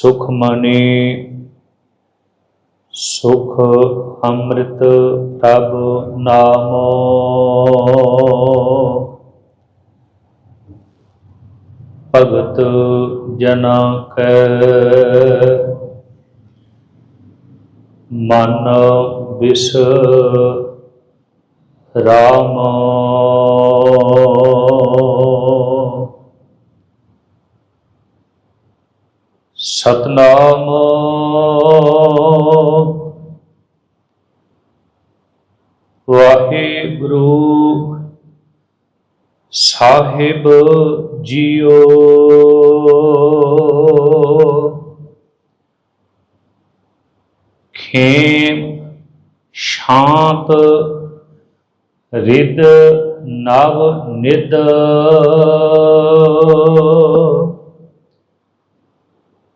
ਸੁਖ ਮਨੀ ਸੁਖ ਅੰਮ੍ਰਿਤ ਪ੍ਰਭ ਨਾਮੋ। ਭਗਤ ਜਨਾ ਕੈ ਮਨ ਵਿਸ ਰਾਮ। ਸਤਨਾਮ। ਵਾਹਿਗੁਰੂ ਸਾਹਿਬ ਜੀਓ। ਖੇਮ ਸ਼ਾਂਤ ਰਿਦ ਨਵ ਨਿਦ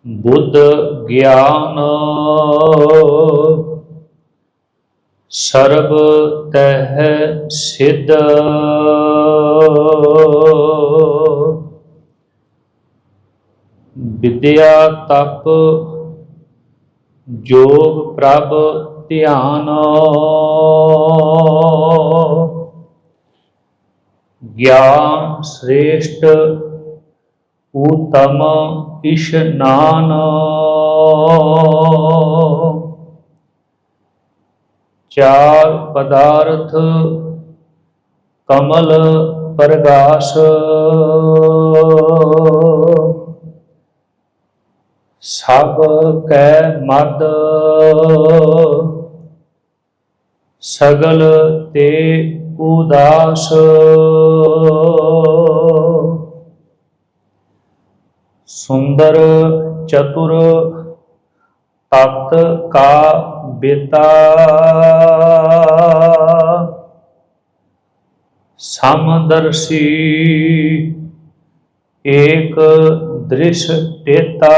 ਬੁੱਧ ਗਿਆਨ ਸਰਬ ਤਹ ਸਿਧ। ਵਿਦਿਆ ਤਪ ਜੋਗ ਪ੍ਰਭ ਧਿਆਨ। ਗਿਆਨ ਸ੍ਰੇਸ਼ਟ ਉਤਮ ਇਸ਼ਨਾਨ ਚਾਰ ਪਦਾਰਥ ਕਮਲ ਪ੍ਰਗਾਸ। ਸਭ ਕੈ ਮਦ। ਸਗਲ ਤੇ ਉਦਾਸ। ਸੁੰਦਰ ਚਤੁਰ ਤਤ ਕਾ ਬੇਤਾ। ਸਮਦਰਸੀ ਏਕ ਦ੍ਰਿਸ਼ ਤੇਤਾ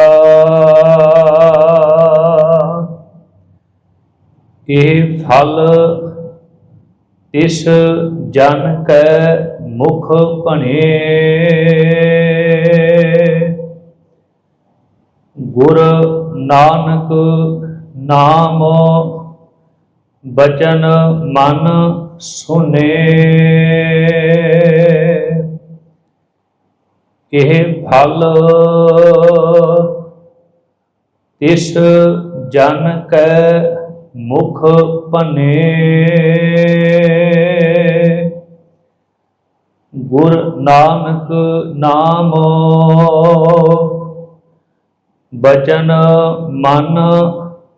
ਇਹ ਫਲ ਇਸ ਜਨ ਕੈ ਮੁਖ ਭਣੇ। ਗੁਰ ਨਾਨਕ ਨਾਮ ਬਚਨ ਮਨ ਸੁਨੇ। ਇਹ ਫਲ ਇਸ ਜਨ ਕੈ ਮੁਖ ਭਨੇ। ਗੁਰ ਨਾਨਕ ਨਾਮ ਬਚਨ ਮਨ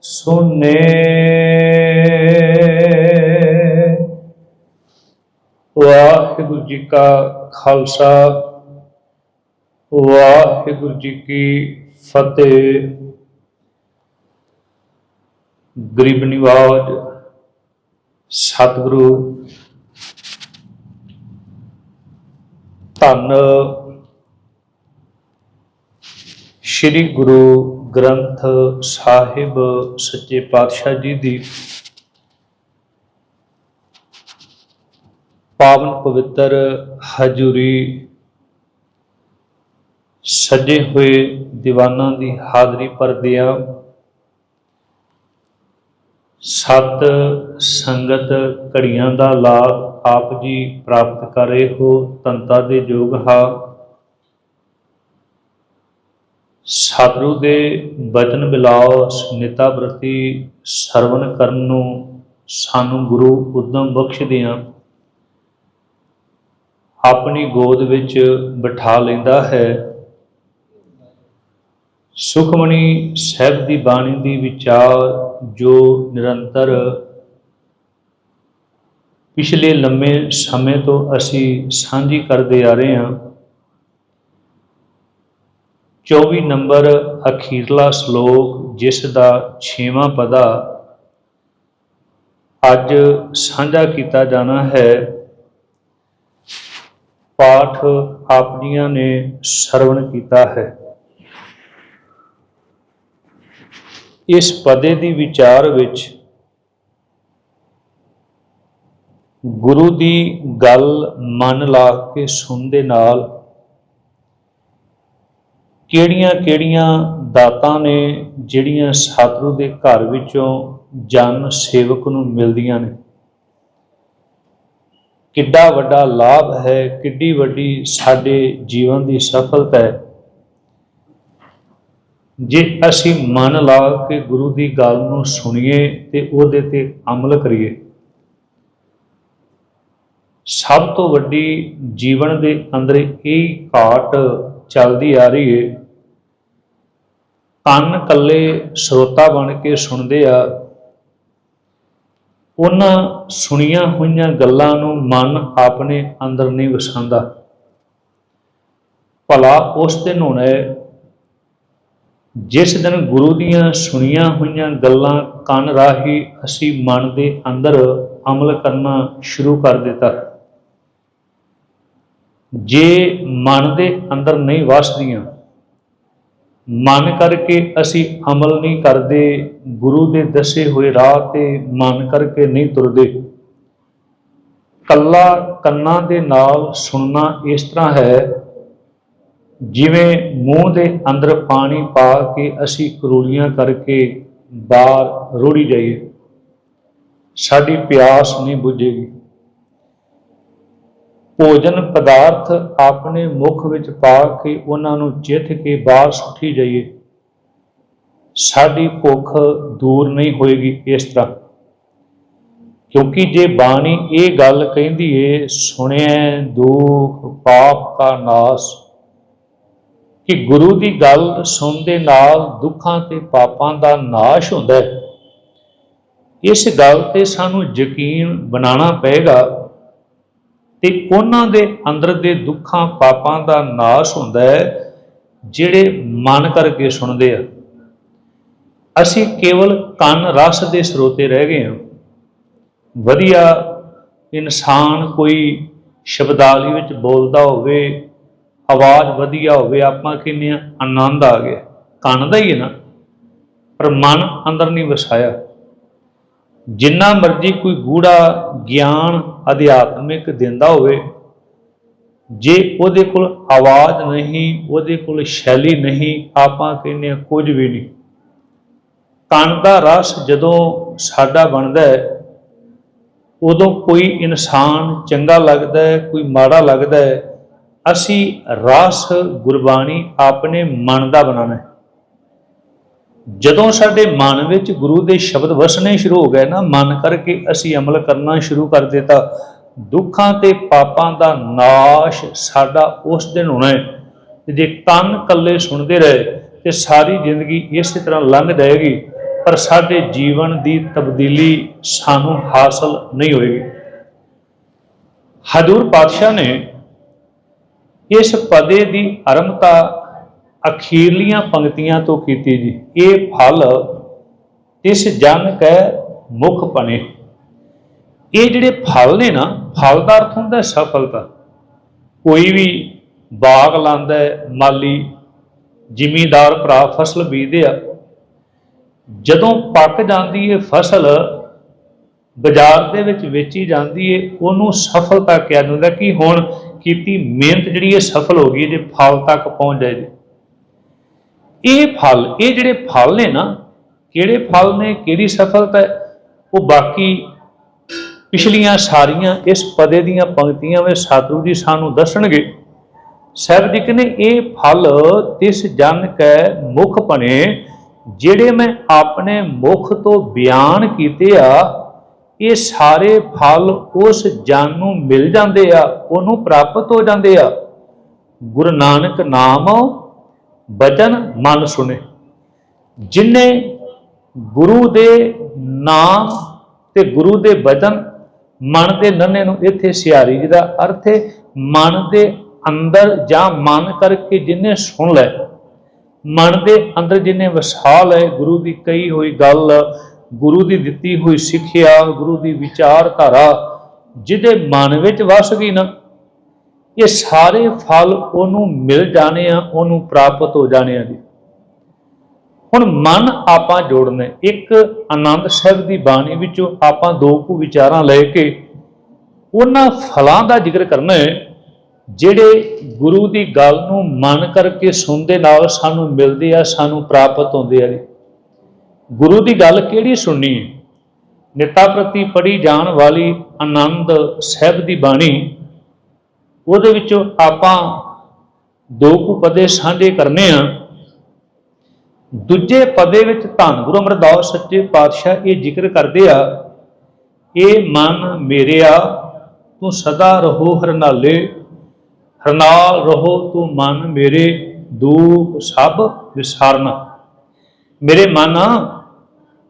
ਸੁਨੇ। ਵਾਹਿਗੁਰੂ ਜੀ ਕਾ ਖਾਲਸਾ, ਵਾਹਿਗੁਰੂ ਜੀ ਕੀ ਫਤਿਹ। ਗਰੀਬ ਨਿਵਾਜ, ਸਤਿਗੁਰੂ, ਧੰਨ ਸ੍ਰੀ ਗੁਰੂ ਗ੍ਰੰਥ ਸਾਹਿਬ ਸੱਚੇ ਪਾਤਸ਼ਾਹ ਜੀ ਦੀ ਪਾਵਨ ਪਵਿੱਤਰ ਹਜੂਰੀ ਸਜੇ ਹੋਏ ਦੀਵਾਨਾਂ ਦੀ ਹਾਜ਼ਰੀ ਭਰਦਿਆਂ ਸਤ ਸੰਗਤ ਘੜੀਆਂ ਦਾ ਲਾਭ ਆਪ ਜੀ ਪ੍ਰਾਪਤ ਕਰ ਰਹੇ ਹੋ ਤੰਤਾ ਦੇ ਯੋਗ ਹਾ। ਸਤਿਗੁਰੂ ਦੇ ਬਚਨ ਬਿਲਾਓ ਨਿਤਾ ਪ੍ਰਤੀ ਸਰਵਨ ਕਰਨ ਨੂੰ ਸਾਨੂੰ ਗੁਰੂ ਉਦਮ ਬਖਸ਼ਦਿਆਂ ਆਪਣੀ ਗੋਦ ਵਿੱਚ ਬਿਠਾ ਲੈਂਦਾ ਹੈ। ਸੁਖਮਣੀ ਸਾਹਿਬ ਦੀ ਬਾਣੀ ਦੀ ਵਿਚਾਰ ਜੋ ਨਿਰੰਤਰ ਪਿਛਲੇ ਲੰਮੇ ਸਮੇਂ ਤੋਂ ਅਸੀਂ ਸਾਂਝੀ ਕਰਦੇ ਆ ਰਹੇ ਹਾਂ। 24 ਨੰਬਰ ਅਖੀਰਲਾ ਸ਼ਲੋਕ, ਜਿਸ ਦਾ 6ਵਾਂ ਪਦਾ ਅੱਜ ਸਾਂਝਾ ਕੀਤਾ ਜਾਣਾ ਹੈ। ਪਾਠ ਆਪ ਜੀਆਂ ਨੇ ਸਰਵਣ ਕੀਤਾ ਹੈ। ਇਸ ਪਦੇ ਦੀ ਵਿਚਾਰ ਵਿੱਚ ਗੁਰੂ ਦੀ ਗੱਲ ਮਨ ਲਾ ਕੇ ਸੁਣਨ ਦੇ ਨਾਲ ਕਿਹੜੀਆਂ-ਕਿਹੜੀਆਂ ਦਾਤਾਂ ਨੇ ਜਿਹੜੀਆਂ ਸਤਿਗੁਰੂ ਦੇ ਘਰ ਵਿੱਚੋਂ ਜਨ ਸੇਵਕ ਨੂੰ ਮਿਲਦੀਆਂ ਨੇ? ਕਿੱਡਾ ਵੱਡਾ ਲਾਭ ਹੈ, ਕਿੱਡੀ ਵੱਡੀ ਸਾਡੇ ਜੀਵਨ ਦੀ ਸਫਲਤਾ ਹੈ। ਜੇ ਅਸੀਂ ਮਨ ਲਾ ਕੇ ਗੁਰੂ ਦੀ ਗੱਲ ਨੂੰ ਸੁਣੀਏ ਤੇ ਉਹਦੇ ਤੇ ਅਮਲ ਕਰੀਏ। ਸਭ ਤੋਂ ਵੱਡੀ ਜੀਵਨ ਦੇ ਅੰਦਰ ਇਹ ਘਾਟ ਚੱਲਦੀ ਆ ਰਹੀ ਹੈ ਕੰਨ ਕੱਲੇ ਸਰੋਤਾ ਬਣ ਕੇ ਸੁਣਦੇ ਆ, ਉਹਨਾਂ ਸੁਣੀਆਂ ਹੋਈਆਂ ਗੱਲਾਂ ਨੂੰ ਮਨ ਆਪਣੇ ਅੰਦਰ ਨਹੀਂ ਵਸਾਉਂਦਾ। ਭਲਾ ਉਸ ਦਿਨ ਹੋਣਾ ਹੈ, ਜਿਸ ਦਿਨ ਗੁਰੂ ਦੀਆਂ ਸੁਣੀਆਂ ਹੋਈਆਂ ਗੱਲਾਂ ਕੰਨ ਰਾਹੀਂ ਅਸੀਂ ਮਨ ਦੇ ਅੰਦਰ ਅਮਲ ਕਰਨਾ ਸ਼ੁਰੂ ਕਰ ਦਿੱਤਾ। ਜੇ ਮਨ ਦੇ ਅੰਦਰ ਨਹੀਂ ਵਸਦੀਆਂ ਮਨ ਕਰਕੇ ਅਸੀਂ ਅਮਲ ਨਹੀਂ ਕਰਦੇ, ਗੁਰੂ ਦੇ ਦੱਸੇ ਹੋਏ ਰਾਹ ਤੇ ਮਨ ਕਰਕੇ ਨਹੀਂ ਤੁਰਦੇ। ਕੱਲਾ ਕੰਨਾਂ ਦੇ ਨਾਲ ਸੁਣਨਾ ਇਸ ਤਰ੍ਹਾਂ ਹੈ, ਜਿਵੇਂ ਮੂੰਹ ਦੇ ਅੰਦਰ ਪਾਣੀ ਪਾ ਕੇ ਅਸੀਂ ਕਰੂਲੀਆਂ ਕਰਕੇ ਬਾਹਰ ਰੋੜੀ ਜਾਈਏ, ਸਾਡੀ ਪਿਆਸ ਨਹੀਂ ਬੁਝੇਗੀ। ਭੋਜਨ ਪਦਾਰਥ ਆਪਣੇ ਮੁਖ ਵਿੱਚ ਪਾ ਕੇ ਉਹਨਾਂ ਨੂੰ ਚਿੱਥ ਕੇ ਬਾਹਰ ਸੁੱਟੀ ਜਾਈਏ। ਸਾਡੀ ਭੁੱਖ ਦੂਰ ਨਹੀਂ ਹੋਏਗੀ ਇਸ ਤਰ੍ਹਾਂ। ਕਿਉਂਕਿ ਜੇ ਬਾਣੀ ਇਹ ਗੱਲ ਕਹਿੰਦੀ ਏ, ਸੁਣਿਆ ਦੁਖ ਪਾਪ ਕਾ ਨਾਸ। ਕਿ ਗੁਰੂ ਦੀ ਗੱਲ ਸੁਣਦੇ ਨਾਲ ਦੁੱਖਾਂ ਤੇ ਪਾਪਾਂ ਦਾ ਨਾਸ਼ ਹੁੰਦਾ ਹੈ। ਇਸ ਗੱਲ ਤੇ ਸਾਨੂੰ ਯਕੀਨ ਬਣਾਉਣਾ ਪਏਗਾ ਤੇ ਉਹਨਾਂ ਦੇ ਅੰਦਰ ਦੇ ਦੁੱਖਾਂ ਪਾਪਾਂ ਦਾ ਨਾਸ਼ ਹੁੰਦਾ ਹੈ, ਜਿਹੜੇ ਮਨ ਕਰਕੇ ਸੁਣਦੇ ਆ। ਅਸੀਂ ਕੇਵਲ ਕੰਨ ਰਸ ਦੇ ਸਰੋਤੇ ਰਹਿ ਗਏ ਹਾਂ। ਵਧੀਆ ਇਨਸਾਨ ਕੋਈ ਸ਼ਬਦਾਵਲੀ ਵਿੱਚ ਬੋਲਦਾ ਹੋਵੇ, ਆਵਾਜ਼ ਵਧੀਆ ਹੋਵੇ, ਆਪਾਂ ਕਹਿੰਦੇ ਆ ਆਨੰਦ ਆ ਗਿਆ। ਕੰਨ ਦਾ ਹੀ ਹੈ ਨਾ। ਪਰ ਮਨ ਅੰਦਰ ਨਹੀਂ ਵਸਾਇਆ। ਜਿੰਨਾ ਮਰਜ਼ੀ ਕੋਈ ਗੂੜਾ ਗਿਆਨ ਅਧਿਆਤਮਿਕ ਦਿੰਦਾ ਹੋਵੇ, ਜੇ ਉਹਦੇ ਕੋਲ ਆਵਾਜ਼ ਨਹੀਂ, ਉਹਦੇ ਕੋਲ ਸ਼ੈਲੀ ਨਹੀਂ, ਆਪਾਂ ਕਹਿੰਦੇ ਆ ਕੁਝ ਵੀ ਨਹੀਂ। ਕੰਨ ਦਾ ਰਸ ਜਦੋਂ ਸਾਡਾ ਬਣਦਾ ਹੈ, ਉਦੋਂ ਕੋਈ ਇਨਸਾਨ ਚੰਗਾ ਲੱਗਦਾ ਹੈ, ਕੋਈ ਮਾੜਾ ਲੱਗਦਾ ਹੈ, ਅਸੀਂ ਰਸ ਗੁਰਬਾਣੀ ਆਪਣੇ ਮਨ ਦਾ ਬਣਾਉਣਾ ਹੈ। ਜਦੋਂ ਸਾਡੇ ਮਨ ਵਿੱਚ ਗੁਰੂ ਦੇ ਸ਼ਬਦ ਵਸਣੇ ਸ਼ੁਰੂ ਹੋ ਗਏ ਨਾ, ਮਨ ਕਰਕੇ ਅਸੀਂ ਅਮਲ ਕਰਨਾ ਸ਼ੁਰੂ ਕਰ ਦਿੱਤਾ, ਦੁੱਖਾਂ ਤੇ ਪਾਪਾਂ ਦਾ ਨਾਸ਼ ਸਾਡਾ ਉਸ ਦਿਨ ਹੋਣਾ ਹੈ। ਤੇ ਜੇ ਕੰਨ ਕੱਲੇ ਸੁਣਦੇ ਰਹੇ, ਤੇ ਸਾਰੀ ਜ਼ਿੰਦਗੀ ਇਸੇ ਤਰ੍ਹਾਂ ਲੰਘ ਜਾਏਗੀ, ਪਰ ਸਾਡੇ ਜੀਵਨ ਦੀ ਤਬਦੀਲੀ ਸਾਨੂੰ ਹਾਸਲ ਨਹੀਂ ਹੋਏਗੀ। ਹਜ਼ੂਰ ਪਾਤਸ਼ਾਹ ਨੇ ਇਸ ਪਦੇ ਦੀ ਆਰੰਭਤਾ ਅਖੀਰਲੀਆਂ ਪੰਕਤੀਆਂ ਤੋਂ ਕੀਤੀ ਜੀ। ਇਹ ਫਲ ਇਸ ਜਨ ਕੈ ਮੁਖ ਬਣੇ। ਇਹ ਜਿਹੜੇ ਫਲ ਨੇ ਨਾ, ਫਲ ਦਾ ਅਰਥ ਹੁੰਦਾ ਸਫਲਤਾ। ਕੋਈ ਵੀ ਬਾਗ ਲਾਂਦਾ, ਮਾਲੀ ਜ਼ਿਮੀਦਾਰ ਭਰਾ ਫਸਲ ਬੀਜਦੇ ਆ, ਜਦੋਂ ਪੱਕ ਜਾਂਦੀ ਹੈ ਫਸਲ, ਬਾਜ਼ਾਰ ਦੇ ਵਿੱਚ ਵੇਚੀ ਜਾਂਦੀ ਹੈ ਉਹਨੂੰ ਸਫਲਤਾ ਕਿਹਾ ਜਾਂਦਾ ਕਿ ਹੁਣ ਕੀਤੀ ਮਿਹਨਤ ਜਿਹੜੀ ਹੈ ਸਫਲ ਹੋ ਗਈ ਜੇ ਫਲ ਤੱਕ ਪਹੁੰਚ ਜਾਏ ਜੀ। ਇਹ ਫਲ, ਇਹ ਜਿਹੜੇ ਫਲ ਨੇ ਨਾ, ਕਿਹੜੇ ਫਲ ਨੇ, ਕਿਹੜੀ ਸਫਲਤਾ ਉਹ ਬਾਕੀ ਪਿਛਲੀਆਂ ਸਾਰੀਆਂ ਇਸ ਪਦੇ ਦੀਆਂ ਪੰਕਤੀਆਂ ਵਿੱਚ ਸਤਿਗੁਰੂ ਜੀ ਸਾਨੂੰ ਦੱਸਣਗੇ। ਸਾਹਿਬ ਜੀ ਕਹਿੰਦੇ, ਇਹ ਫਲ ਤਿਸ ਜਨ ਕੈ ਮੁਖ ਬਣੇ ਜਿਹੜੇ ਮੈਂ ਆਪਣੇ ਮੁਖ ਤੋਂ ਬਿਆਨ ਕੀਤੇ ਆ, ਇਹ ਸਾਰੇ ਫਲ ਉਸ ਜਨ ਨੂੰ ਮਿਲ ਜਾਂਦੇ ਆ, ਉਹਨੂੰ ਪ੍ਰਾਪਤ ਹੋ ਜਾਂਦੇ ਆ। ਗੁਰੂ ਨਾਨਕ ਨਾਮ ਬਚਨ ਮਨ ਸੁਣੇ ਜਿਨੇ ਗੁਰੂ ਦੇ ਨਾਮ ਤੇ ਗੁਰੂ ਦੇ ਬਚਨ ਮਨ ਦੇ ਨੰਨੇ ਨੂੰ ਇੱਥੇ ਸਿਆਰੀ ਜਿਹਦਾ ਅਰਥ ਹੈ, ਮਨ ਦੇ ਅੰਦਰ ਜਾਂ ਮਨ ਕਰਕੇ ਜਿਨੇ ਸੁਣ ਲੈ, ਮਨ ਦੇ ਅੰਦਰ ਜਿਨੇ ਵਸਾ ਲੈ ਗੁਰੂ ਦੀ ਕਹੀ ਹੋਈ ਗੱਲ, ਗੁਰੂ ਦੀ ਦਿੱਤੀ ਹੋਈ ਸਿੱਖਿਆ, ਗੁਰੂ ਦੀ ਵਿਚਾਰਧਾਰਾ, ਜਿਹਦੇ ਮਨ ਵਿੱਚ ਵਸ ਗਈ ਨਾ ਇਹ ਸਾਰੇ ਫਲ ਉਹਨੂੰ ਮਿਲ ਜਾਣੇ ਆ, ਉਹਨੂੰ ਪ੍ਰਾਪਤ ਹੋ ਜਾਣੇ ਆ ਜੀ। ਹੁਣ ਮਨ ਆਪਾਂ ਜੋੜਨੇ, ਇੱਕ ਆਨੰਦ ਸਾਹਿਬ ਦੀ ਬਾਣੀ ਵਿੱਚੋਂ ਆਪਾਂ ਦੋ ਕੁ ਵਿਚਾਰਾਂ ਲੈ ਕੇ ਉਹਨਾਂ ਫਲਾਂ ਦਾ ਜ਼ਿਕਰ ਕਰਨਾ ਹੈ, ਜਿਹੜੇ ਗੁਰੂ ਦੀ ਗੱਲ ਨੂੰ ਮਨ ਕਰਕੇ ਸੁਣਦੇ ਨਾਲ ਸਾਨੂੰ ਮਿਲਦੇ ਆ, ਸਾਨੂੰ ਪ੍ਰਾਪਤ ਹੁੰਦੇ ਆ ਜੀ। ਗੁਰੂ ਦੀ ਗੱਲ ਕਿਹੜੀ ਸੁਣਨੀ ਹੈ? ਨਿਤਾ ਪ੍ਰਤੀ ਪੜੀ ਜਾਣ ਵਾਲੀ ਆਨੰਦ ਸਾਹਿਬ ਦੀ ਬਾਣੀ ਉਹਦੇ ਵਿੱਚੋਂ ਆਪਾਂ ਦੋ ਕੁ ਪਦੇ ਸਾਂਝੇ ਕਰਨੇ ਆ। ਦੂਜੇ ਪਦੇ ਵਿੱਚ ਧੰਨ ਗੁਰੂ ਅਮਰਦਾਸ ਸੱਚੇ ਪਾਤਸ਼ਾਹ ਇਹ ਜ਼ਿਕਰ ਕਰਦੇ ਆ, ਇਹ ਮਨ ਮੇਰਿਆ, ਤੂੰ ਸਦਾ ਰਹੋ ਹਰਨਾਲੇ, ਹਰਨਾਲ ਰਹੋ ਤੂੰ ਮਨ ਮੇਰੇ, ਦੂਖ ਸਭ ਵਿਸਾਰਨਾ। ਮੇਰੇ ਮਨ,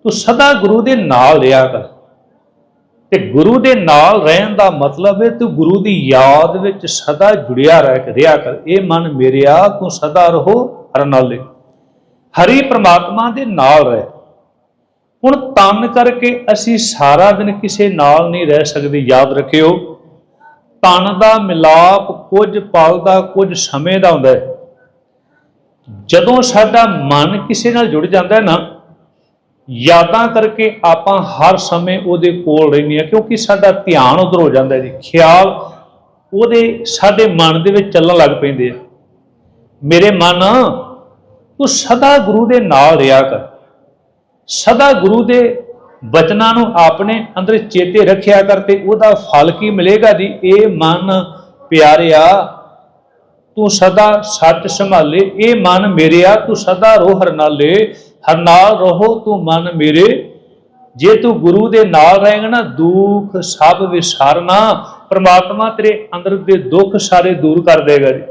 ਤੂੰ ਸਦਾ ਗੁਰੂ ਦੇ ਨਾਲ ਰਿਹਾ ਕਰ। ਗੁਰੂ ਦੇ ਨਾਲ ਰਹਿਣ ਦਾ ਮਤਲਬ ਹੈ, ਤੂੰ ਗੁਰੂ ਦੀ ਯਾਦ ਵਿੱਚ ਸਦਾ ਜੁੜਿਆ ਰਹਿ, ਰਿਹਾ ਕਰ। ਇਹ ਮਨ ਮੇਰਿਆ ਤੂੰ ਸਦਾ ਰਹੋ, ਹਰ ਨਾਲੇ ਹਰੀ ਪ੍ਰਮਾਤਮਾ ਦੇ ਨਾਲ ਰਹਿ। ਹੁਣ ਤਨ ਕਰਕੇ ਅਸੀਂ ਸਾਰਾ ਦਿਨ ਕਿਸੇ ਨਾਲ ਨਹੀਂ ਰਹਿ ਸਕਦੇ, ਯਾਦ ਰੱਖਿਓ। ਤਨ ਦਾ ਮਿਲਾਪ ਕੁਝ ਪਲ ਦਾ, ਕੁਝ ਸਮੇਂ ਦਾ ਹੁੰਦਾ ਹੈ। ਜਦੋਂ ਸਾਡਾ ਮਨ ਕਿਸੇ ਨਾਲ ਜੁੜ ਜਾਂਦਾ ਹੈ ਨਾ ਯਾਦਾਂ ਕਰਕੇ ਆਪਾਂ ਹਰ ਸਮੇਂ ਉਹਦੇ ਕੋਲ ਰਹਿੰਦੇ ਆ ਕਿਉਂਕਿ ਸਾਡਾ ਧਿਆਨ ਉਧਰ ਹੋ ਜਾਂਦਾ ਜੀ। ਖਿਆਲ ਉਹਦੇ ਸਾਡੇ ਮਨ ਦੇ ਵਿੱਚ ਚੱਲਣ ਲੱਗ ਪੈਂਦੇ ਆ। ਮੇਰੇ ਮਨ, ਤੂੰ ਸਦਾ ਗੁਰੂ ਦੇ ਨਾਲ ਰਿਹਾ ਕਰ। ਸਦਾ ਗੁਰੂ ਦੇ ਬਚਨਾਂ ਨੂੰ ਆਪਣੇ ਅੰਦਰ ਚੇਤੇ ਰੱਖਿਆ ਕਰ ਤੇ ਉਹਦਾ ਫਲ ਕੀ ਮਿਲੇਗਾ ਜੀ? ਇਹ ਮਨ ਪਿਆਰਿਆ, ਤੂੰ ਸਦਾ ਸੱਚ ਸੰਭਾਲੇ। ਇਹ ਮਨ ਮੇਰਿਆ ਤੂੰ ਸਦਾ ਰੋ ਹਰ ਨਾਲ ਰਹੋ ਤੂੰ ਮਨ ਮੇਰੇ। ਜੇ ਤੂੰ ਗੁਰੂ ਦੇ ਨਾਲ ਰਹੇਗਾ ਨਾ ਦੁੱਖ ਸਭ ਵਿਸਾਰਨਾ। ਪ੍ਰਮਾਤਮਾ ਤੇਰੇ ਅੰਦਰ ਦੇ ਦੁੱਖ ਸਾਰੇ ਦੂਰ ਕਰ ਦੇਗਾ ਜੀ।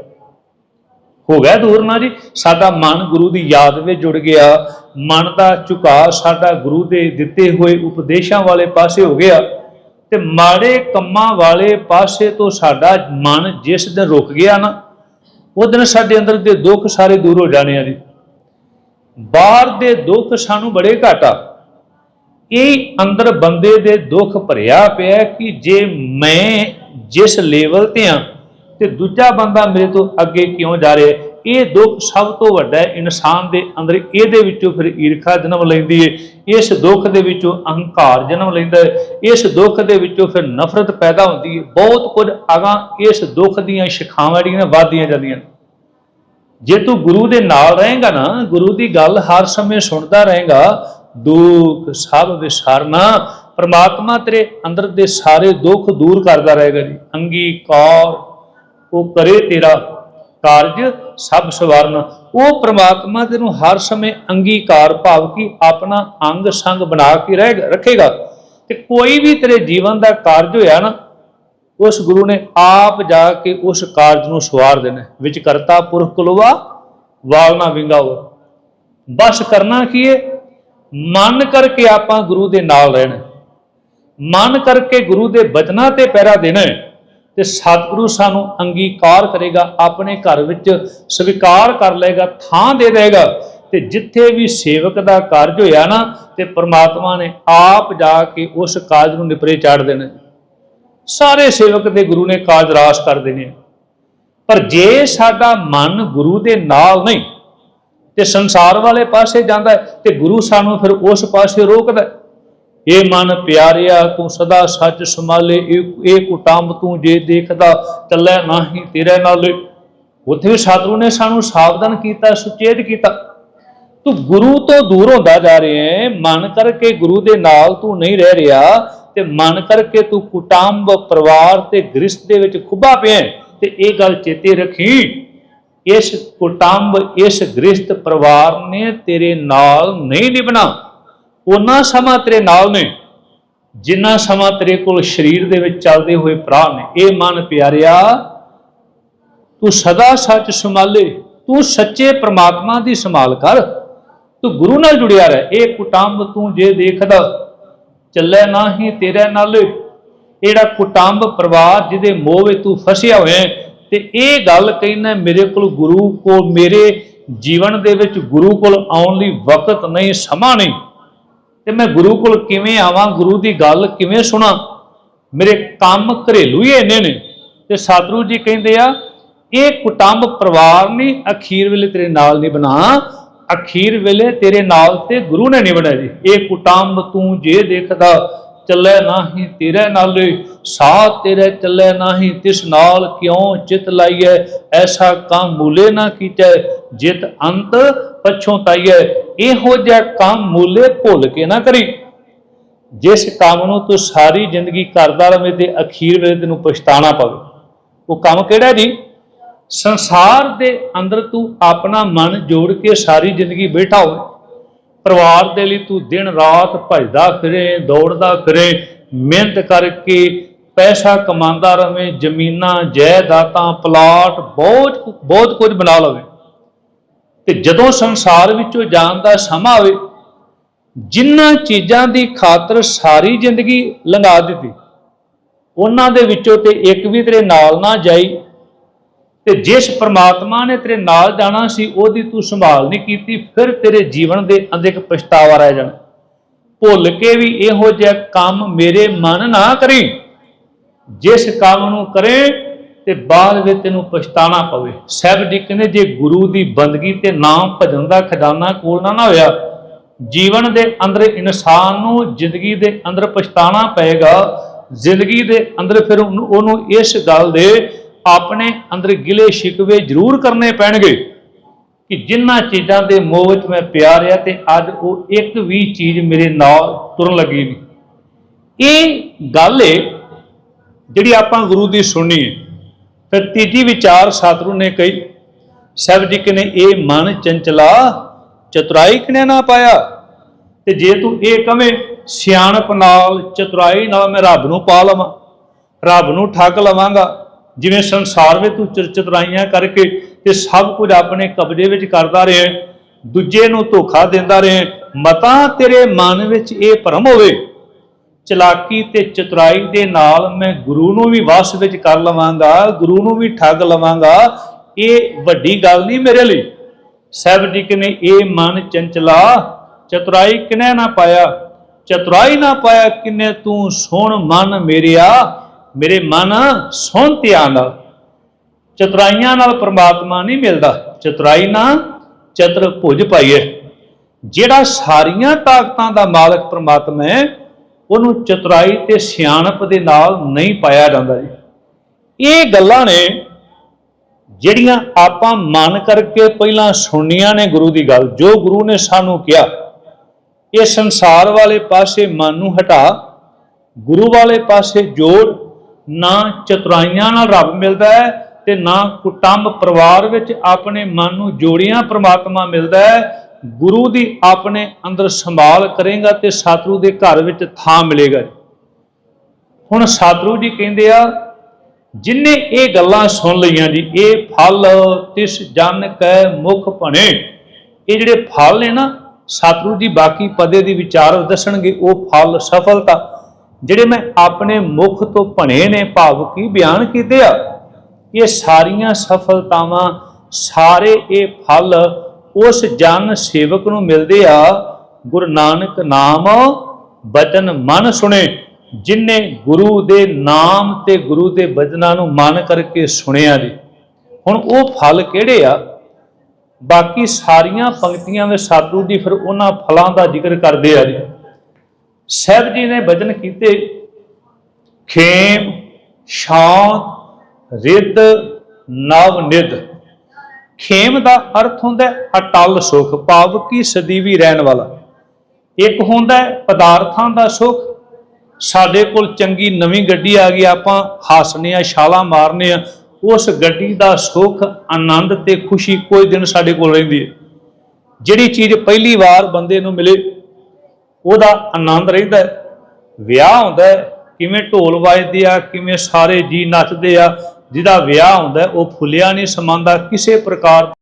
ਹੋ ਗਿਆ ਦੂਰ ਨਾ ਜੀ? ਸਾਡਾ ਮਨ ਗੁਰੂ ਦੀ ਯਾਦ ਵਿੱਚ ਜੁੜ ਗਿਆ। ਮਨ ਦਾ ਝੁਕਾਅ ਸਾਡਾ ਗੁਰੂ ਦੇ ਦਿੱਤੇ ਹੋਏ ਉਪਦੇਸ਼ਾਂ ਵਾਲੇ ਪਾਸੇ ਹੋ ਗਿਆ। ਤੇ ਮਾੜੇ ਕੰਮਾਂ ਵਾਲੇ ਪਾਸੇ ਤੋਂ ਸਾਡਾ ਮਨ ਜਿਸ ਦਿਨ ਰੁਕ ਗਿਆ ਨਾ, ਉਹ ਦਿਨ ਸਾਡੇ ਅੰਦਰ ਦੇ ਦੁੱਖ ਸਾਰੇ ਦੂਰ ਹੋ ਜਾਣੇ ਆ ਜੀ। ਬਾਹਰ ਦੇ ਦੁੱਖ ਸਾਨੂੰ ਬੜੇ ਘਾਟਾ ਇਹ ਅੰਦਰ ਬੰਦੇ ਦੇ ਦੁੱਖ ਭਰਿਆ ਪਿਆ ਕਿ ਜੇ ਮੈਂ ਜਿਸ ਲੈਵਲ ਤੇ ਆ ਤੇ ਦੂਜਾ ਬੰਦਾ ਮੇਰੇ ਤੋਂ ਅੱਗੇ ਕਿਉਂ ਜਾ ਰਿਹਾ ਇਹ ਦੁੱਖ ਸਭ ਤੋਂ ਵੱਡਾ ਹੈ। ਇਨਸਾਨ ਦੇ ਅੰਦਰ ਇਹਦੇ ਵਿੱਚੋਂ ਫਿਰ ਈਰਖਾ ਜਨਮ ਲੈਂਦੀ ਹੈ। ਇਸ ਦੁੱਖ ਦੇ ਵਿੱਚੋਂ ਅਹੰਕਾਰ ਜਨਮ ਲੈਂਦਾ ਹੈ। ਇਸ ਦੁੱਖ ਦੇ ਵਿੱਚੋਂ ਫਿਰ ਨਫ਼ਰਤ ਪੈਦਾ ਹੁੰਦੀ ਹੈ। ਬਹੁਤ ਕੁਝ ਅਗਾਂ ਇਸ ਦੁੱਖ ਦੀਆਂ ਸ਼ਿਖਾਵਾਂ ਜਿਹੜੀਆਂ ਵਧਦੀਆਂ ਜਾਂਦੀਆਂ ਨੇ। ਜੇ ਤੂੰ ਗੁਰੂ ਦੇ ਨਾਲ ਰਹੇਗਾ ਨਾ, ਗੁਰੂ ਦੀ ਗੱਲ ਹਰ ਸਮੇਂ ਸੁਣਦਾ ਰਹੇਗਾ, ਦੁੱਖ ਸਭ ਵਿਸਾਰਨਾ, ਪਰਮਾਤਮਾ ਤੇਰੇ ਅੰਦਰ ਦੇ ਸਾਰੇ ਦੁੱਖ ਦੂਰ ਕਰਦਾ ਰਹੇਗਾ ਜੀ। ਅੰਗੀਕਾਰ, ਉਹ ਕਰੇ ਤੇਰਾ ਕਾਰਜ, ਸਭ ਸਵਰਨ। ਉਹ ਪ੍ਰਮਾਤਮਾ ਤੈਨੂੰ ਹਰ ਸਮੇਂ ਅੰਗੀਕਾਰ ਭਾਵ ਕਿ ਆਪਣਾ ਅੰਗ ਸੰਗ ਬਣਾ ਕੇ ਰਹਿ, ਰੱਖੇਗਾ। ਤੇ ਕੋਈ ਵੀ ਤੇਰੇ ਜੀਵਨ ਦਾ ਕਾਰਜ ਹੋਇਆ ਨਾ ਉਸ ਗੁਰੂ ਨੇ ਆਪ ਜਾ ਕੇ ਉਸ ਕਾਰਜ ਨੂੰ ਸਵਾਰ ਦੇਣਾ। ਹੈ। ਵਿੱਚ ਕਰਤਾ ਪੁਰਖ ਕੁਲਵਾ, ਵਾਲ ਨਾ ਵਿੰਗਾਓ। ਬਸ ਕਰਨਾ ਕੀ ਹੈ ਮਨ ਕਰਕੇ ਆਪਾਂ ਗੁਰੂ ਦੇ ਨਾਲ ਰਹਿਣਾ। ਮਨ ਕਰਕੇ ਗੁਰੂ ਦੇ ਬਚਨਾਂ ਤੇ ਪਹਿਰਾ ਦੇਣਾ। ਹੈ ਤੇ ਸਤਿਗੁਰੂ ਸਾਨੂੰ ਅੰਗੀਕਾਰ ਕਰੇਗਾ, ਆਪਣੇ ਘਰ ਵਿੱਚ ਸਵੀਕਾਰ ਕਰ ਲਏਗਾ, ਥਾਂ ਦੇ ਦੇਗਾ। ਤੇ ਜਿੱਥੇ ਵੀ ਸੇਵਕ ਦਾ ਕਾਰਜ ਹੋਇਆ ਨਾ, ਤੇ ਪ੍ਰਮਾਤਮਾ ਨੇ ਆਪ ਜਾ ਕੇ ਉਸ ਕਾਰਜ ਨੂੰ ਨਿਪਰੇ ਚਾੜ ਦੇਣਾ। ਸਾਰੇ ਸੇਵਕ ਦੇ ਗੁਰੂ ਨੇ ਕਾਜ ਰਾਸ ਕਰ ਦੇਣੇ ਪਰ ਜੇ ਸਾਡਾ ਮਨ ਗੁਰੂ ਦੇ ਨਾਲ ਨਹੀਂ, ਤੇ ਸੰਸਾਰ ਵਾਲੇ ਪਾਸੇ ਜਾਂਦਾ ਤੇ ਗੁਰੂ ਸਾਨੂੰ ਫਿਰ ਉਸ ਪਾਸੇ ਰੋਕਦਾ ਇਹ ਮਨ ਪਿਆਰਿਆ, ਤੂੰ ਸਦਾ ਸੱਚ ਸੰਭਾਲੇ, ਇਹ ਇਹ ਕੁਟੰਬ ਤੂੰ ਜੇ ਦੇਖਦਾ, ਚੱਲੇ ਨਾਹੀ ਤੇਰੇ ਨਾਲ। ਉੱਥੇ ਵੀ ਸਾਧੂ ਨੇ ਸਾਨੂੰ ਸਾਵਧਾਨ ਕੀਤਾ, ਸੁਚੇਤ ਕੀਤਾ। ਤੂੰ ਗੁਰੂ ਤੋਂ ਦੂਰ ਹੁੰਦਾ ਜਾ ਰਿਹਾ ਹੈ, ਮਨ ਕਰਕੇ ਗੁਰੂ ਦੇ ਨਾਲ ਤੂੰ ਨਹੀਂ ਰਹਿ ਰਿਹਾ। ਤੇ ਮਨ ਕਰਕੇ ਤੂੰ ਕੁਟੰਬ ਪਰਿਵਾਰ ਤੇ ਗ੍ਰਸਥ ਦੇ ਵਿੱਚ ਖੁੱਬਾ ਪਿਆ ਤੇ ਇਹ ਗੱਲ ਚੇਤੇ ਰੱਖੀ। ਇਸ ਕੁਟੰਬ, ਇਸ ਗ੍ਰਸਥ ਪਰਿਵਾਰ ਨੇ ਤੇਰੇ ਨਾਲ ਨਹੀਂ ਨਿਭਣਾ। ਉਹਨਾਂ ਸਮਾਂ ਤੇਰੇ ਨਾਲ ਨੇ, ਜਿੰਨਾ ਸਮਾਂ ਤੇਰੇ ਕੋਲ ਸਰੀਰ ਦੇ ਵਿੱਚ ਚੱਲਦੇ ਹੋਏ ਪ੍ਰਾਣ ਨੇ। ਇਹ ਮਨ ਪਿਆਰਿਆ, ਤੂੰ ਸਦਾ ਸੱਚ ਸੰਭਾਲੇ, ਤੂੰ ਸੱਚੇ ਪ੍ਰਮਾਤਮਾ ਦੀ ਸੰਭਾਲ ਕਰ, ਤੂੰ ਗੁਰੂ ਨਾਲ ਜੁੜਿਆ ਰਹਿ। ਇਹ ਕੁਟੰਬ ਤੂੰ ਜੇ ਦੇਖਦਾ ਚੱਲੇ ਨਾਹੀ ਤੇਰੇ ਨਾਲ। ਜਿਹੜਾ ਕੁਟੰਬ ਪਰਿਵਾਰ ਜਿਹਦੇ ਮੋਹ ਵਿੱਚ ਤੂੰ ਫਸਿਆ ਹੋਇਆ ਤੇ ਇਹ ਗੱਲ ਕਹਿੰਦਾ ਮੇਰੇ ਕੋਲ ਗੁਰੂ ਕੋਲ ਮੇਰੇ ਜੀਵਨ ਦੇ ਵਿੱਚ ਗੁਰੂ ਕੋਲ ਆਉਣ ਲਈ ਵਕਤ ਨਹੀਂ, ਸਮਾਂ ਨਹੀਂ। ਤੇ ਮੈਂ ਗੁਰੂ ਕੋਲ ਕਿਵੇਂ ਆਵਾਂ? ਗੁਰੂ ਦੀ ਗੱਲ ਕਿਵੇਂ ਸੁਣਾ? ਮੇਰੇ ਕੰਮ ਘਰੇਲੂ ਹੀ ਇੰਨੇ ਨੇ। ਤੇ ਸਤਿਗੁਰੂ ਜੀ ਕਹਿੰਦੇ ਆ, ਇਹ ਕੁਟੰਬ ਪਰਿਵਾਰ ਨਹੀਂ ਅਖੀਰ ਵੇਲੇ ਤੇਰੇ ਨਾਲ ਨਹੀਂ ਬਣਾ। ਅਖੀਰ ਵੇਲੇ ਤੇਰੇ ਨਾਲ ਤੇ ਗੁਰੂ ਨੇ ਨਿਭਣਾ ਜੀ ਇਹ ਕੁਟੰਬ ਤੂੰ ਜੇ ਦੇਖਦਾ, ਚੱਲੇ ਨਾਹੀ ਤੇਰੇ ਨਾਲੇ। ਸਾਥ ਤੇਰੇ ਚੱਲੇ ਨਾਹੀ, ਤਿਸ ਨਾਲ ਕਿਉ ਚਿਤ ਲਾਈਐ? ਐਸਾ ਕੰਮ ਮੂਲੇ ਨਾ ਕੀਚੈ, ਜਿਤ ਅੰਤ ਪਛੋਤਾਈਐ ਇਹੋ ਜਿਹਾ ਕੰਮ ਮੂਲੇ ਭੁੱਲ ਕੇ ਨਾ ਕਰੀ। ਜਿਸ ਕੰਮ ਨੂੰ ਤੂੰ ਸਾਰੀ ਜ਼ਿੰਦਗੀ ਕਰਦਾ ਰਵੇਂ ਤੇ ਅਖੀਰ ਵੇਲੇ ਤੈਨੂੰ ਪਛਤਾਣਾ ਪਵੇ। ਉਹ ਕੰਮ ਕਿਹੜਾ ਜੀ? ਸੰਸਾਰ ਦੇ ਅੰਦਰ ਤੂੰ ਆਪਣਾ ਮਨ ਜੋੜ ਕੇ ਸਾਰੀ ਜ਼ਿੰਦਗੀ ਬੈਠਾ ਹੋਵੇ ਪਰਿਵਾਰ ਦੇ ਲਈ ਤੂੰ ਦਿਨ ਰਾਤ ਭਜਦਾ ਫਿਰੇ, ਦੌੜਦਾ ਫਿਰੇ, ਮਿਹਨਤ ਕਰਕੇ ਪੈਸਾ ਕਮਾਉਂਦਾ ਰਵੇਂ, ਜ਼ਮੀਨਾਂ, ਜਾਇਦਾਦਾਂ, ਪਲਾਟ, ਬਹੁਤ ਬਹੁਤ ਕੁਝ ਬਣਾ ਲਵੇ। ਤੇ ਜਦੋਂ ਸੰਸਾਰ ਵਿੱਚੋਂ ਜਾਣ ਦਾ ਸਮਾਂ ਆਵੇ ਜਿਨ੍ਹਾਂ ਚੀਜ਼ਾਂ ਦੀ ਖਾਤਰ ਸਾਰੀ ਜ਼ਿੰਦਗੀ ਲੰਘਾ ਦਿੱਤੀ, ਉਹਨਾਂ ਦੇ ਵਿੱਚੋਂ ਤੇ ਇੱਕ ਵੀ ਤੇਰੇ ਨਾਲ ਨਾ ਜਾਈ ਤੇ ਜਿਸ ਪ੍ਰਮਾਤਮਾ ਨੇ ਤੇਰੇ ਨਾਲ ਜਾਣਾ ਸੀ, ਉਹਦੀ ਤੂੰ ਸੰਭਾਲ ਨਹੀਂ ਕੀਤੀ, ਫਿਰ ਤੇਰੇ ਜੀਵਨ ਦੇ ਅੰਦਰ ਪਛਤਾਵਾ ਰਹਿ ਜਾਣਾ। ਭੁੱਲ ਕੇ ਵੀ ਇਹੋ ਜਿਹਾ ਕੰਮ ਮੇਰੇ ਮਨ ਨਾ ਕਰੀ। ਜਿਸ ਕੰਮ ਨੂੰ ਕਰੇ, ਤੇ ਬਾਅਦ ਵਿੱਚ ਤੈਨੂੰ ਪਛਤਾਣਾ ਪਵੇ। ਸਾਹਿਬ ਜੀ ਕਹਿੰਦੇ, ਜੇ ਗੁਰੂ ਦੀ ਬੰਦਗੀ ਤੇ ਨਾਮ ਭਜਨ ਦਾ ਖਜ਼ਾਨਾ ਕੋਲ ਨਾ ਨਾ ਹੋਇਆ, ਜੀਵਨ ਦੇ ਅੰਦਰ ਇਨਸਾਨ ਨੂੰ ਜ਼ਿੰਦਗੀ ਦੇ ਅੰਦਰ ਪਛਤਾਣਾ ਪਏਗਾ। ਜ਼ਿੰਦਗੀ ਦੇ ਅੰਦਰ ਫਿਰ ਉਹਨੂੰ ਇਸ ਗੱਲ ਦੇ ਆਪਣੇ ਅੰਦਰ ਗਿਲੇ ਸ਼ਿਕਵੇ ਜ਼ਰੂਰ ਕਰਨੇ ਪੈਣਗੇ ਕਿ ਜਿੰਨਾ ਚੀਜ਼ਾਂ ਦੇ ਮੋਹ ਵਿੱਚ ਮੈਂ ਪਿਆ ਰਿਹਾ ਤੇ ਅੱਜ ਉਹ ਇੱਕ ਵੀ ਚੀਜ਼ ਮੇਰੇ ਨਾਲ ਤੁਰਨ ਲੱਗੀ ਨਹੀਂ। ਇਹ ਗੱਲ ਏ ਜਿਹੜੀ ਆਪਾਂ ਗੁਰੂ ਦੀ ਸੁਣੀ ਹੈ ਫਿਰ ਤੀਜੀ ਵਿਚਾਰ ਸਤਿਗੁਰੂ ਨੇ ਕਹੀ, ਸਾਹਿਬ ਜੀ ਕਹਿੰਦੇ ਇਹ ਮਨ ਚੰਚਲਾ ਚਤੁਰਾਈ ਕਿਨੇ ਨਾ ਪਾਇਆ? ਤੇ ਜੇ ਤੂੰ ਇਹ ਕਵੇਂ, ਸਿਆਣਪ ਨਾਲ, ਚਤੁਰਾਈ ਨਾਲ ਮੈਂ ਰੱਬ ਨੂੰ ਪਾ ਲਵਾਂ, ਰੱਬ ਨੂੰ ਠੱਗ ਲਵਾਂਗਾ। ਜਿਵੇਂ ਸੰਸਾਰ ਵਿੱਚ ਤੂੰ ਚਿਰ ਕਰਕੇ ਤੇ ਸਭ ਕੁਝ ਆਪਣੇ ਕਬਜ਼ੇ ਵਿੱਚ ਕਰਦਾ ਰਿਹਾ, ਦੂਜੇ ਨੂੰ ਧੋਖਾ ਦਿੰਦਾ ਰਹੇ, ਮਤਾ ਤੇਰੇ ਮਨ ਵਿੱਚ ਇਹ ਭਰਮ ਹੋਵੇ। ਚਲਾਕੀ ਤੇ ਚਤੁਰਾਈ ਦੇ ਨਾਲ ਮੈਂ ਗੁਰੂ ਨੂੰ ਵੀ ਵਸ ਵਿੱਚ ਕਰ ਲਵਾਂਗਾ, ਗੁਰੂ ਨੂੰ ਵੀ ਠੱਗ ਲਵਾਂਗਾ, ਇਹ ਵੱਡੀ ਗੱਲ ਨਹੀਂ ਮੇਰੇ ਲਈ। ਸਾਹਿਬ ਜੀ ਕਹਿੰਦੇ ਇਹ ਮਨ ਚੰਚਲਾ, ਚਤੁਰਾਈ ਕਿਨੇ ਨਾ ਪਾਇਆ, ਚਤੁਰਾਈ ਨਾ ਪਾਇਆ ਕਿਨੇ ਤੂੰ ਸੁਣ ਮਨ ਮੇਰਿਆ ਮੇਰੇ ਮਨ ਸੁਣ ਧਿਆਨ ਨਾਲ, ਚਤੁਰਾਈਆਂ ਨਾਲ ਪ੍ਰਮਾਤਮਾ ਨਹੀਂ ਮਿਲਦਾ। ਚਤੁਰਾਈ ਨਾਲ ਚਤੁਰ ਭੁਜ ਪਾਈਏ। ਜਿਹੜਾ ਸਾਰੀਆਂ ਤਾਕਤਾਂ ਦਾ ਮਾਲਕ ਪ੍ਰਮਾਤਮਾ ਹੈ, ਉਹਨੂੰ ਚਤੁਰਾਈ ਤੇ ਸਿਆਣਪ ਦੇ ਨਾਲ ਨਹੀਂ ਪਾਇਆ ਜਾਂਦਾ ਜੀ। ਇਹ ਗੱਲਾਂ ਨੇ ਜਿਹੜੀਆਂ ਆਪਾਂ ਮਨ ਕਰਕੇ ਪਹਿਲਾਂ ਸੁਣਨੀਆਂ ਨੇ ਗੁਰੂ ਦੀ ਗੱਲ, ਜੋ ਗੁਰੂ ਨੇ ਸਾਨੂੰ ਕਿਹਾ, ਇਹ ਸੰਸਾਰ ਵਾਲੇ ਪਾਸੇ ਮਨ ਨੂੰ ਹਟਾ, ਗੁਰੂ ਵਾਲੇ ਪਾਸੇ ਜੋੜ ਨਾ ਚਤੁਰਾਈਆਂ ਨਾਲ ਰੱਬ ਮਿਲਦਾ ਹੈ ਤੇ ਨਾ ਕੁਟੰਬ ਪਰਿਵਾਰ ਵਿੱਚ ਆਪਣੇ ਮਨ ਨੂੰ ਜੋੜਿਆਂ ਪ੍ਰਮਾਤਮਾ ਮਿਲਦਾ ਹੈ। ਗੁਰੂ ਦੀ ਆਪਣੇ ਅੰਦਰ ਸੰਭਾਲ ਕਰੇਗਾ ਤੇ ਸਤਿਗੁਰੂ ਦੇ ਘਰ ਵਿੱਚ ਥਾਂ ਮਿਲੇਗਾ ਹੁਣ ਸਤਿਗੁਰੂ ਜੀ ਕਹਿੰਦੇ ਆ ਜਿਨਨੇ ਇਹ ਗੱਲਾਂ ਸੁਣ ਲਈਆਂ ਜੀ, ਇਹ ਫਲ ਤਿਸ ਜਨ ਕੈ ਮੁਖ ਭਣੇ। ਇਹ ਜਿਹੜੇ ਫਲ ਨੇ ਨਾ, ਸਤਿਗੁਰੂ ਜੀ ਬਾਕੀ ਪਦੇ ਦੀ ਵਿਚਾਰ ਦੱਸਣਗੇ, ਉਹ ਫਲ ਸਫਲਤਾ। ਜਿਹੜੇ ਮੈਂ ਆਪਣੇ ਮੁਖ ਤੋਂ ਭਣੇ ਨੇ ਭਾਵ ਕੀ ਬਿਆਨ ਕੀਤੇ ਆ? ਇਹ ਸਾਰੀਆਂ ਸਫਲਤਾਵਾਂ, ਸਾਰੇ ਇਹ ਫਲ ਉਸ ਜਨ ਸੇਵਕ ਨੂੰ ਮਿਲਦੇ ਆ। ਗੁਰੂ ਨਾਨਕ ਨਾਮ ਬਚਨ ਮਨ ਸੁਣੇ ਜਿਨਨੇ ਗੁਰੂ ਦੇ ਨਾਮ ਤੇ ਗੁਰੂ ਦੇ ਬਚਨਾਂ ਨੂੰ ਮਨ ਕਰਕੇ ਸੁਣਿਆ ਜੀ। ਹੁਣ ਉਹ ਫਲ ਕਿਹੜੇ ਆ? ਬਾਕੀ ਸਾਰੀਆਂ ਪੰਕਤੀਆਂ ਵਿੱਚ ਸਾਧੂ ਜੀ ਫਿਰ ਉਹਨਾਂ ਫਲਾਂ ਦਾ ਜ਼ਿਕਰ ਕਰਦੇ ਆ ਜੀ। ਸਾਹਿਬ ਜੀ ਨੇ ਬਚਨ ਕੀਤੇ। ਖੇਮ ਸ਼ਾਂਤ ਰਿੱਧ, ਨਵ ਨਿਧ। ਖੇਮ ਦਾ ਅਰਥ ਹੁੰਦਾ ਹੈ ਅਟਲ ਸੁਖ, ਭਾਵ ਕੀ ਸਦੀਵੀ ਰਹਿਣ ਵਾਲਾ। ਇੱਕ ਹੁੰਦਾ ਪਦਾਰਥਾਂ ਦਾ ਸੁਖ। ਸਾਡੇ ਕੋਲ ਚੰਗੀ ਨਵੀਂ ਗੱਡੀ ਆ ਗਈ, ਆਪਾਂ ਹੱਸਨੇ ਆ, ਛਾਲਾਂ ਮਾਰਨੇ ਆ। ਉਸ ਗੱਡੀ ਦਾ ਸੁਖ, ਆਨੰਦ ਤੇ ਖੁਸ਼ੀ ਕੋਈ ਦਿਨ ਸਾਡੇ ਕੋਲ ਰਹਿੰਦੀ ਹੈ। ਜਿਹੜੀ ਚੀਜ਼ ਪਹਿਲੀ ਵਾਰ ਬੰਦੇ ਨੂੰ ਮਿਲੇ ਉਹਦਾ ਆਨੰਦ ਰਹਿੰਦਾ ਵਿਆਹ ਹੁੰਦਾ ਕਿਵੇਂ ਢੋਲ ਵੱਜਦੇ ਆ, ਕਿਵੇਂ ਸਾਰੇ ਜੀ ਨੱਚਦੇ ਆ, ਜਿਹਦਾ ਵਿਆਹ ਹੁੰਦਾ ਉਹ ਫੁੱਲਿਆ ਨਹੀਂ ਸਮਾਉਂਦਾ ਕਿਸੇ ਪ੍ਰਕਾਰ